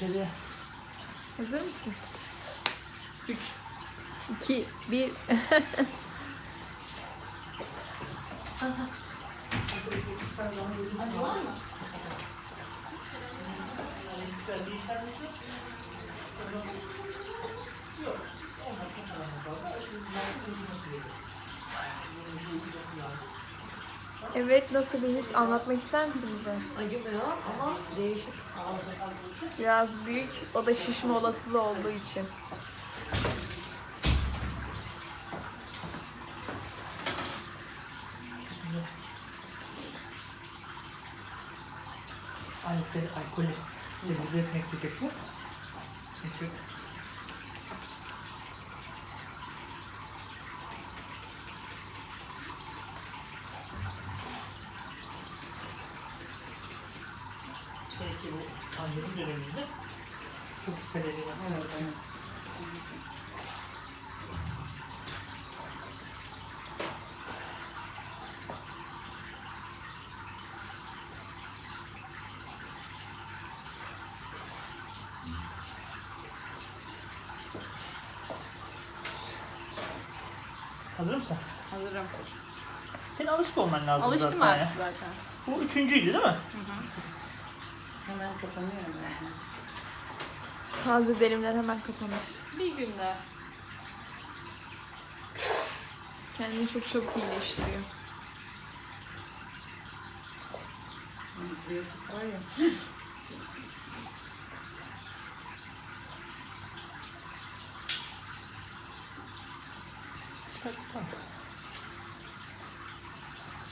dışarıya. Hazır mısın? 3. 2, 1. Evet nasıl bir his anlatmak ister misin bize? Acımıyor ama değişik. Biraz büyük o da şişme olasılığı olduğu için. Alkol, alkolü temizliğe etmek gerekiyor. Çünkü Belki bu pandemi döneminde çok dikkat edilmesi lazım. Hazır mısın? Hazırım. Senin alışık olman lazım Alıştım zaten artık zaten. Bu üçüncüydü değil mi? Hemen kapanıyorum yani. Taze derimler hemen kapanır. Bir günde. Kendini çok çabuk iyileştiriyor. Var ya.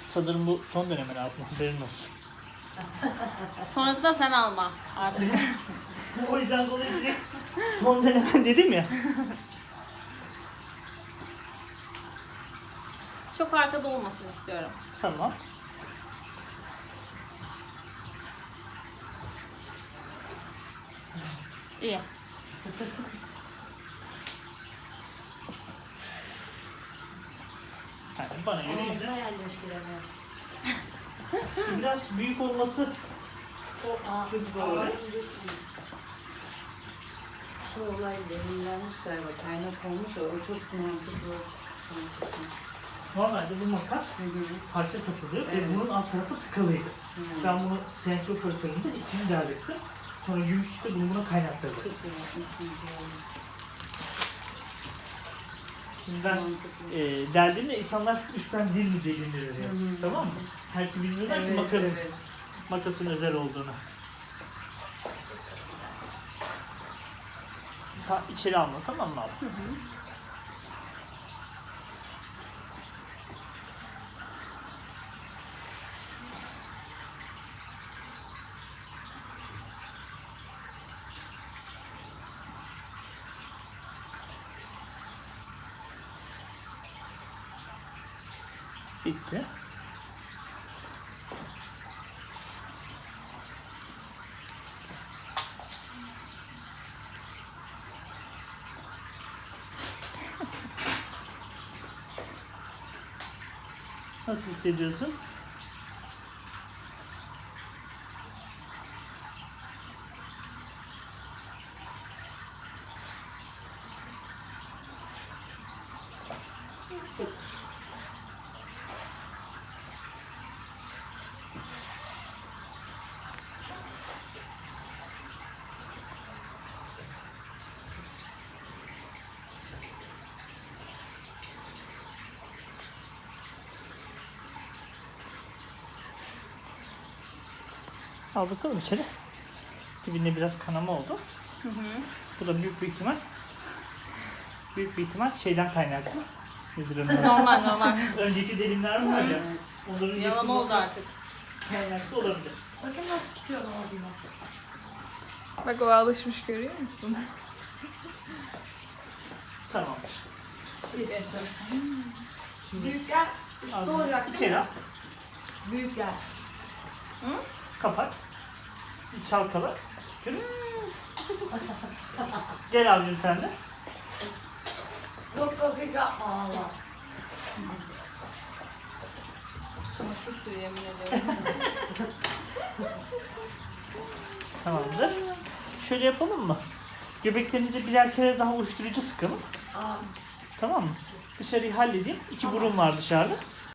Sanırım bu son dönemin altında haberin olsun. Sonrasında sen alma artık. o yüzden dolayı direkt son dönemin dedim ya. Çok arkada olmasını istiyorum. Tamam. İyi. Yani bana yerleştiremiyorum. Biraz büyük olması o sıkıntı olur. Şu olay belirlenmiş galiba. Kaynak olmuş o. O çok mantıklı. Mantıklı. Normalde bu makas parça satılıyor Evet. ve bunun alt tarafı tıkalıydı. Hmm. Ben bunu sensör operatöründe içini derlettim. Sonra gümüş işte bunu buna. Çok iyi yani. Şimdi ben Mantıklı. e, deldiğimde insanlar üstten dil mi. Hı hı. Tamam mı? Herkes bilmiyorlar ki Evet, makasın, evet. makasın özel olduğunu. Ha, içeri alma tamam mı abi? Bitti. Nasıl hissediyorsun? Al bakalım içeri. Dibinde biraz kanama oldu. Bu da büyük bir ihtimal büyük bir ihtimal şeyden kaynaklı. Normal normal. Önceki delimler var ya. Onların Yalama oldu artık. Kaynaklı olabilir. Bakın nasıl tutuyor ağzını. Bak o alışmış görüyor musun? Tamamdır. Büyükler üstte Ağzını olacak değil İçeri al. Büyükler. Kapat. Çalkala. Yürü. Gel abicim sen de. Yok yok yok yapma valla. Çamaşır suyu yemin ediyorum. Tamamdır. şöyle yapalım mı? Göbeklerinize birer kere daha uyuşturucu sıkalım. Aa, Tamam mı? Dışarıyı halledeyim. İki burun var dışarıda.